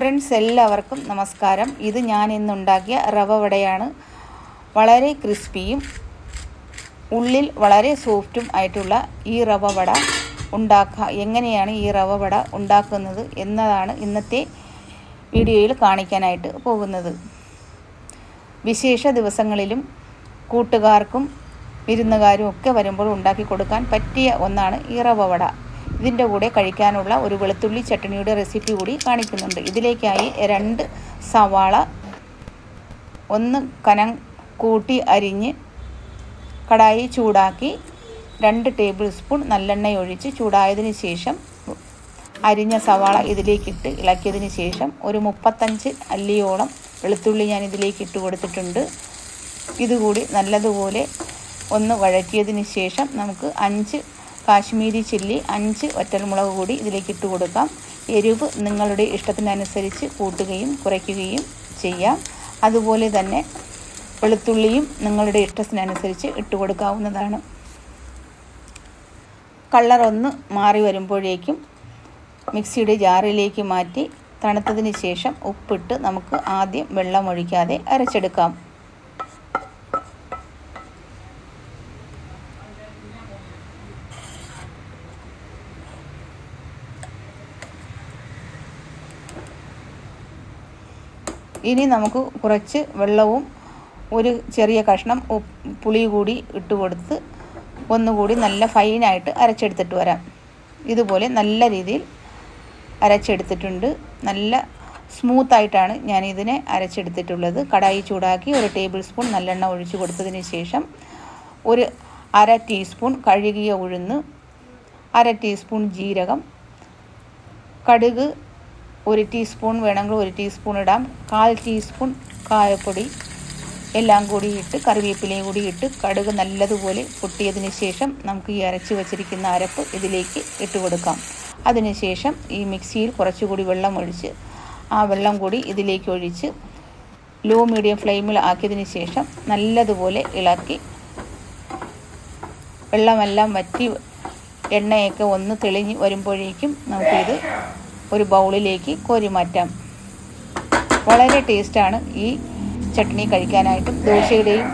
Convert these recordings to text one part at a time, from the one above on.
Friends എല്ലാവർക്കും നമസ്കാരം. ഇത് ഞാൻ ഇന്നുണ്ടാക്കിയ റവ വടയാണ്. വളരെ ക്രിസ്പിയും ഉള്ളിൽ വളരെ സോഫ്റ്റും ആയിട്ടുള്ള ഈ റവ വട ഉണ്ടാക്കുക എങ്ങനെയാണ് ഈ റവ വട ഉണ്ടാക്കുന്നത് എന്നതാണ് ഇന്നത്തെ വീഡിയോയിൽ കാണിക്കാനായിട്ട് പോകുന്നത്. വിശേഷ ദിവസങ്ങളിലും കൂട്ടുകാർക്കും വിരുന്നുകാരും ഒക്കെ വരുമ്പോൾ ഉണ്ടാക്കി കൊടുക്കാൻ പറ്റിയ ഒന്നാണ് ഈ റവ വട. ഇതിന്റെ കൂടെ കഴിക്കാനുള്ള ഒരു വെളുത്തുള്ളി ചട്ടണിയുടെ റെസിപ്പി കൂടി കാണിക്കുന്നുണ്ട്. ഇതിലേക്കായി രണ്ട് സവാള ഒന്ന് കനം കൂട്ടി അരിഞ്ഞ് കടായി ചൂടാക്കി രണ്ട് ടേബിൾ സ്പൂൺ നല്ലെണ്ണ ഒഴിച്ച് ചൂടായതിന് ശേഷം അരിഞ്ഞ സവാള ഇതിലേക്കിട്ട് ഇളക്കിയതിന് ശേഷം ഒരു മുപ്പത്തഞ്ച് അല്ലിയോളം വെളുത്തുള്ളി ഞാൻ ഇതിലേക്ക് ഇട്ട് കൊടുത്തിട്ടുണ്ട്. ഇതുകൂടി നല്ലതുപോലെ ഒന്ന് വഴറ്റിയതിന് ശേഷം നമുക്ക് അഞ്ച് കാശ്മീരി ചില്ലി അഞ്ച് വറ്റൽമുളക് കൂടി ഇതിലേക്ക് ഇട്ട് കൊടുക്കാം. എരിവ് നിങ്ങളുടെ ഇഷ്ടത്തിനനുസരിച്ച് കൂട്ടുകയും കുറയ്ക്കുകയും ചെയ്യാം. അതുപോലെ തന്നെ വെളുത്തുള്ളിയും നിങ്ങളുടെ ഇഷ്ടത്തിനനുസരിച്ച് ഇട്ട് കൊടുക്കാവുന്നതാണ്. കളർ ഒന്ന് മാറി വരുമ്പോഴേക്കും മിക്സിയുടെ ജാറിലേക്ക് മാറ്റി തണുത്തതിന് ശേഷം ഉപ്പിട്ട് നമുക്ക് ആദ്യം വെള്ളം ഒഴിക്കാതെ അരച്ചെടുക്കാം. ഇനി നമുക്ക് കുറച്ച് വെള്ളവും ഒരു ചെറിയ കഷ്ണം പുളി കൂടി ഇട്ട് കൊടുത്ത് ഒന്നുകൂടി നല്ല ഫൈനായിട്ട് അരച്ചെടുത്തിട്ട് വരാം. ഇതുപോലെ നല്ല രീതിയിൽ അരച്ചെടുത്തിട്ടുണ്ട്. നല്ല സ്മൂത്തായിട്ടാണ് ഞാൻ ഇതിനെ അരച്ചെടുത്തിട്ടുള്ളത്. കടായി ചൂടാക്കി ഒരു ടേബിൾ സ്പൂൺ നല്ലെണ്ണ ഒഴിച്ചു കൊടുത്തതിന് ശേഷം ഒരു അര ടീസ്പൂൺ കഴുകിയ ഉഴുന്ന് അര ടീസ്പൂൺ ജീരകം കടുക് ഒരു ടീസ്പൂൺ വേണമെങ്കിൽ ഒരു ടീസ്പൂൺ ഇടാം. കാൽ ടീസ്പൂൺ കായപ്പൊടി. എല്ലാം കൂടി ഇട്ട് കറിവേപ്പിലയും കൂടി ഇട്ട് കടുക് നല്ലതുപോലെ പൊട്ടിയതിന് ശേഷം നമുക്ക് ഈ അരച്ച് വച്ചിരിക്കുന്ന അരപ്പ് ഇതിലേക്ക് ഇട്ട് കൊടുക്കാം. അതിനുശേഷം ഈ മിക്സിയിൽ കുറച്ചുകൂടി വെള്ളം ഒഴിച്ച് ആ വെള്ളം കൂടി ഇതിലേക്ക് ഒഴിച്ച് ലോ മീഡിയം ഫ്ലെയിമിൽ ആക്കിയതിന് ശേഷം നല്ലതുപോലെ ഇളക്കി വെള്ളമെല്ലാം വറ്റി എണ്ണയൊക്കെ ഒന്ന് തെളിഞ്ഞ് വരുമ്പോഴേക്കും നമുക്കിത് ഒരു ബൗളിലേക്ക് കോരി മാറ്റാം വളരെ ടേസ്റ്റാണ് ഈ ചട്നി കഴിക്കാനായിട്ടും. ദോശയുടെയും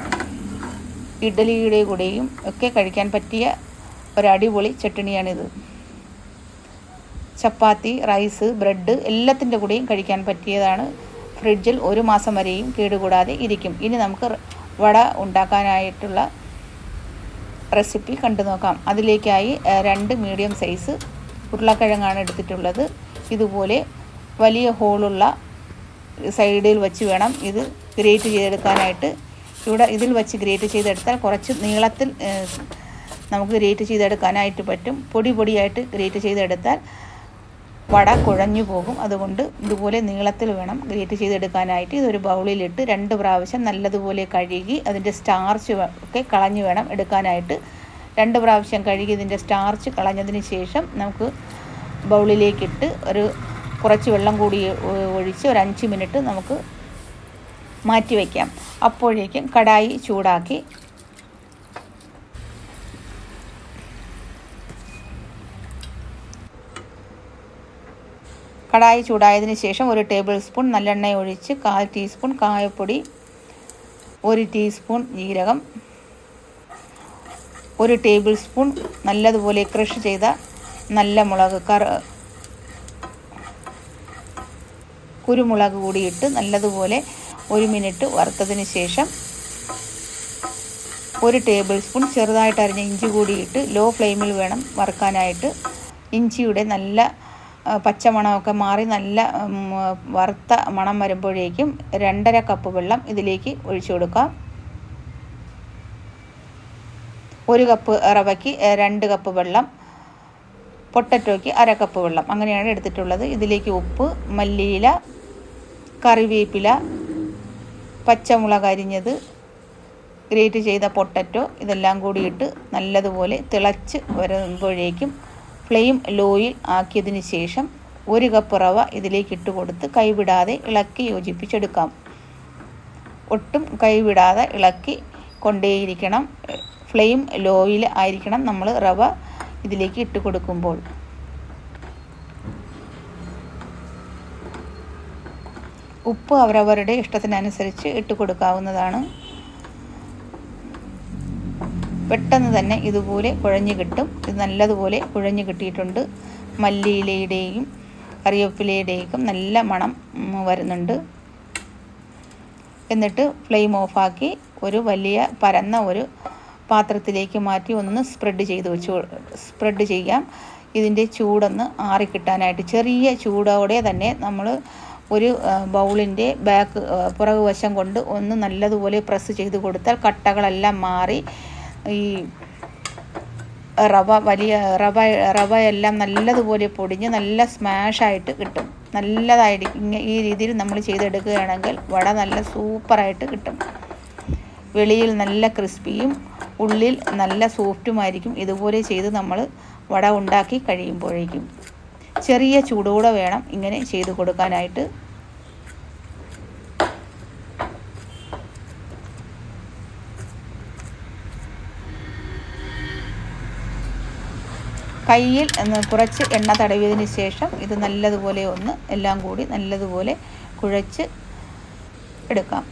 ഇഡ്ഡലിയുടെ കൂടെയും ഒക്കെ കഴിക്കാൻ പറ്റിയ ഒരടിപൊളി ചട്നിയാണിത്. ചപ്പാത്തി റൈസ് ബ്രെഡ് എല്ലാത്തിന്റെ കൂടെയും കഴിക്കാൻ പറ്റിയതാണ്. ഫ്രിഡ്ജിൽ ഒരു മാസം വരെയും കേടുകൂടാതെ ഇരിക്കും. ഇനി നമുക്ക് വട ഉണ്ടാക്കാനായിട്ടുള്ള റെസിപ്പി കണ്ടു നോക്കാം അതിലേക്കായി രണ്ട് മീഡിയം സൈസ് ഉരുളക്കിഴങ്ങാണ് എടുത്തിട്ടുള്ളത്. ഇതുപോലെ വലിയ ഹോളുള്ള സൈഡിൽ വെച്ച് വേണം ഇത് ഗ്രേറ്റ് ചെയ്തെടുക്കാനായിട്ട്. ഇവിടെ ഇതിൽ വെച്ച് ഗ്രേറ്റ് ചെയ്തെടുത്താൽ കുറച്ച് നീളത്തിൽ നമുക്ക് ഗ്രേറ്റ് ചെയ്തെടുക്കാനായിട്ട് പറ്റും. പൊടി പൊടിയായിട്ട് ഗ്രേറ്റ് ചെയ്തെടുത്താൽ വട കുഴഞ്ഞു പോകും. അതുകൊണ്ട് ഇതുപോലെ നീളത്തിൽ വേണം ഗ്രേറ്റ് ചെയ്തെടുക്കാനായിട്ട്. ഇതൊരു ബൗളിലിട്ട് രണ്ട് പ്രാവശ്യം നല്ലതുപോലെ കഴുകി അതിന്റെ സ്റ്റാർച്ച് ഒക്കെ കളഞ്ഞു വേണം എടുക്കാനായിട്ട്. രണ്ട് പ്രാവശ്യം കഴുകി ഇതിന്റെ സ്റ്റാർച്ച് കളഞ്ഞതിന് ശേഷം നമുക്ക് ബൗളിലേക്കിട്ട് ഒരു കുറച്ച് വെള്ളം കൂടി ഒഴിച്ച് ഒരു അഞ്ച് മിനിറ്റ് നമുക്ക് മാറ്റി വയ്ക്കാം അപ്പോഴേക്കും കടായി ചൂടാക്കി കടായി ചൂടായതിന് ശേഷം ഒരു ടേബിൾ സ്പൂൺ നല്ലെണ്ണ ഒഴിച്ച് കാൽ ടീസ്പൂൺ കായപ്പൊടി ഒരു ടീസ്പൂൺ ജീരകം ഒരു ടേബിൾ സ്പൂൺ നല്ലതുപോലെ ക്രഷ് ചെയ്ത നല്ല മുളക് കറ കുരുമുളക് കൂടിയിട്ട് നല്ലതുപോലെ ഒരു മിനിറ്റ് വറുത്തതിന് ശേഷം ഒരു ടേബിൾ സ്പൂൺ ചെറുതായിട്ട് അരിഞ്ഞ ഇഞ്ചി കൂടിയിട്ട് ലോ ഫ്ലെയിമിൽ വേണം വറുക്കാനായിട്ട്. ഇഞ്ചിയുടെ നല്ല പച്ചമണമൊക്കെ മാറി നല്ല വറുത്ത മണം വരുമ്പോഴേക്കും രണ്ടര കപ്പ് വെള്ളം ഇതിലേക്ക് ഒഴിച്ചു കൊടുക്കാം. ഒരു കപ്പ് റവയ്ക്ക് രണ്ട് കപ്പ് വെള്ളം പൊട്ടറ്റോയ്ക്ക് അര കപ്പ് വെള്ളം. അങ്ങനെയാണ് എടുത്തിട്ടുള്ളത്. ഇതിലേക്ക് ഉപ്പ് മല്ലിയില കറിവേപ്പില പച്ചമുളക് അരിഞ്ഞത് ഗ്രേറ്റ് ചെയ്ത പൊട്ടറ്റോ ഇതെല്ലാം കൂടി ഇട്ട് നല്ലതുപോലെ തിളച്ച് വരുമ്പോഴേക്കും ഫ്ലെയിം ലോയിൽ ആക്കിയതിന് ശേഷം ഒരു കപ്പ് റവ ഇതിലേക്ക് ഇട്ട് കൊടുത്ത് കൈവിടാതെ ഇളക്കി യോജിപ്പിച്ചെടുക്കാം. ഒട്ടും കൈവിടാതെ ഇളക്കി കൊണ്ടേയിരിക്കണം. ഫ്ലെയിം ലോയിൽ ആയിരിക്കണം നമ്മൾ റവ ഇതിലേക്ക് ഇട്ട് കൊടുക്കുമ്പോൾ. ഉപ്പ് അവരവരുടെ ഇഷ്ടത്തിനനുസരിച്ച് ഇട്ട് കൊടുക്കാവുന്നതാണ്. പെട്ടെന്ന് തന്നെ ഇതുപോലെ കുഴഞ്ഞു കിട്ടും. ഇത് നല്ലതുപോലെ കുഴഞ്ഞു കിട്ടിയിട്ടുണ്ട്. മല്ലിയിലയുടെയും കറിവേപ്പിലയുടെയും നല്ല മണം വരുന്നുണ്ട്. എന്നിട്ട് ഫ്ലെയിം ഓഫാക്കി ഒരു വലിയ പരന്ന ഒരു പാത്രത്തിലേക്ക് മാറ്റി ഒന്ന് സ്പ്രെഡ് ചെയ്ത് വെച്ച് സ്പ്രെഡ് ചെയ്യാം. ഇതിന്റെ ചൂടൊന്ന് ആറിക്കിട്ടാനായിട്ട് ചെറിയ ചൂടോടെ തന്നെ നമ്മൾ ഒരു ബൗളിന്റെ ബാക്ക് പുറകു വശം കൊണ്ട് ഒന്ന് നല്ലതുപോലെ പ്രസ് ചെയ്ത് കൊടുത്താൽ കട്ടകളെല്ലാം മാറി ഈ റവ വലിയ റവ റവ എല്ലാം നല്ലതുപോലെ പൊടിഞ്ഞ് നല്ല സ്മാഷായിട്ട് കിട്ടും. നല്ലതായിരിക്കും. ഈ രീതിയിൽ നമ്മൾ ചെയ്തെടുക്കുകയാണെങ്കിൽ വട നല്ല സൂപ്പറായിട്ട് കിട്ടും. വെളിയിൽ നല്ല ക്രിസ്പിയും ഉള്ളിൽ നല്ല സോഫ്റ്റുമായിരിക്കും. ഇതുപോലെ ചെയ്ത് നമ്മൾ വട ഉണ്ടാക്കി കഴിയുമ്പോഴേക്കും. ചെറിയ ചൂടോടെ വേണം ഇങ്ങനെ ചെയ്ത് കൊടുക്കാനായിട്ട്. കയ്യിൽ കുറച്ച് എണ്ണ തടവിയതിന് ശേഷം ഇത് നല്ലതുപോലെ ഒന്ന് എല്ലാം കൂടി നല്ലതുപോലെ കുഴച്ച് എടുക്കാം.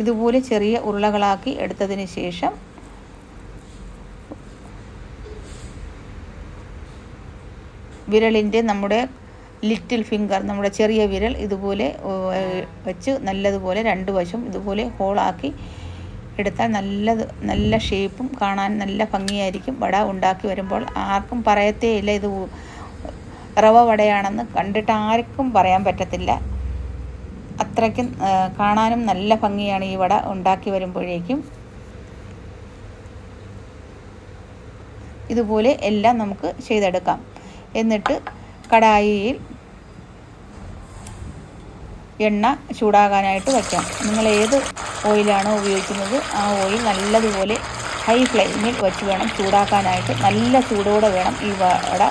ഇതുപോലെ ചെറിയ ഉരുളകളാക്കി എടുത്തതിന് ശേഷം വിരലിന്റെ നമ്മുടെ ലിറ്റിൽ ഫിംഗർ നമ്മുടെ ചെറിയ വിരൽ ഇതുപോലെ വെച്ച് നല്ലതുപോലെ രണ്ട് വശം ഇതുപോലെ ഹോളാക്കി എടുത്താൽ നല്ലത് നല്ല ഷേപ്പും കാണാൻ നല്ല ഭംഗിയായിരിക്കും. വട ഉണ്ടാക്കി വരുമ്പോൾ ആർക്കും പറയത്തേ ഇല്ല ഇത് റവ വടയാണെന്ന് കണ്ടിട്ട് ആർക്കും പറയാൻ പറ്റത്തില്ല. അത്രയ്ക്കും കാണാനും നല്ല ഭംഗിയാണ് ഈ വട ഉണ്ടാക്കി വരുമ്പോഴേക്കും. ഇതുപോലെ എല്ലാം നമുക്ക് ചെയ്തെടുക്കാം. എന്നിട്ട് കടായിയിൽ എണ്ണ ചൂടാകാനായിട്ട് വയ്ക്കാം. നിങ്ങൾ ഏത് ഓയിലാണോ ഉപയോഗിക്കുന്നത് ആ ഓയിൽ നല്ലതുപോലെ ഹൈ ഫ്ലെയിമിൽ വെച്ച് വേണം ചൂടാക്കാനായിട്ട്. നല്ല ചൂടോടെ വേണം ഈ വട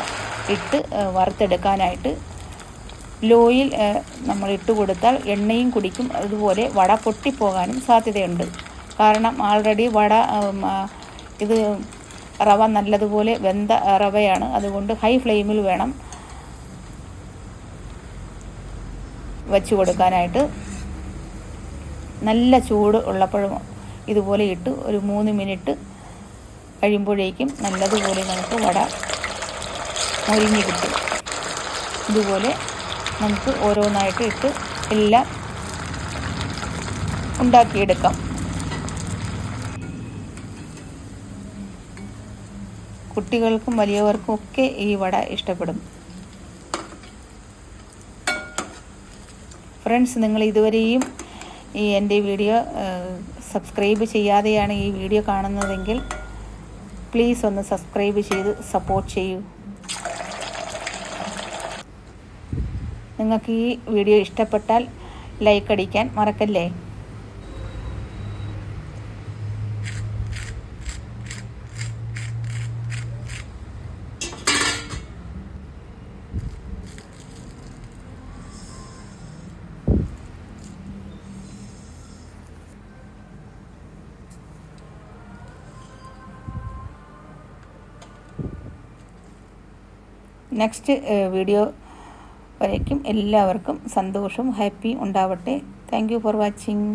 ഇട്ട് വറുത്തെടുക്കാനായിട്ട്. ലോയിൽ നമ്മൾ ഇട്ട് കൊടുത്താൽ എണ്ണയും കുടിക്കും. അതുപോലെ വട പൊട്ടിപ്പോകാനും സാധ്യതയുണ്ട്. കാരണം ആൾറെഡി വട ഇത് റവ നല്ലതുപോലെ വെന്ത റവയാണ്. അതുകൊണ്ട് ഹൈ ഫ്ലെയിമിൽ വേണം വച്ച് കൊടുക്കാനായിട്ട്. നല്ല ചൂട് ഉള്ളപ്പോഴും ഇതുപോലെ ഇട്ട് ഒരു മൂന്ന് മിനിറ്റ് കഴിയുമ്പോഴേക്കും നല്ലതുപോലെ നമുക്ക് വട മുരിഞ്ഞ് കിട്ടും. ഇതുപോലെ നമുക്ക് ഓരോന്നായിട്ട് ഇട്ട് എല്ലാം ഉണ്ടാക്കിയെടുക്കാം. കുട്ടികൾക്കും വലിയവർക്കും ഒക്കെ ഈ വട ഇഷ്ടപ്പെടും. ഫ്രണ്ട്സ് നിങ്ങൾ ഇതുവരെയും ഈ എന്റെ വീഡിയോ സബ്സ്ക്രൈബ് ചെയ്യാതെയാണ് ഈ വീഡിയോ കാണുന്നതെങ്കിൽ പ്ലീസ് ഒന്ന് സബ്സ്ക്രൈബ് ചെയ്ത് സപ്പോർട്ട് ചെയ്യൂ. നിങ്ങൾക്ക് ഈ വീഡിയോ ഇഷ്ടപ്പെട്ടാൽ ലൈക്ക് അടിക്കാൻ മറക്കല്ലേ? നെക്സ്റ്റ് വീഡിയോ വരയ്ക്കും. എല്ലാവർക്കും സന്തോഷവും ഹാപ്പിയും ഉണ്ടാവട്ടെ. Thank for watching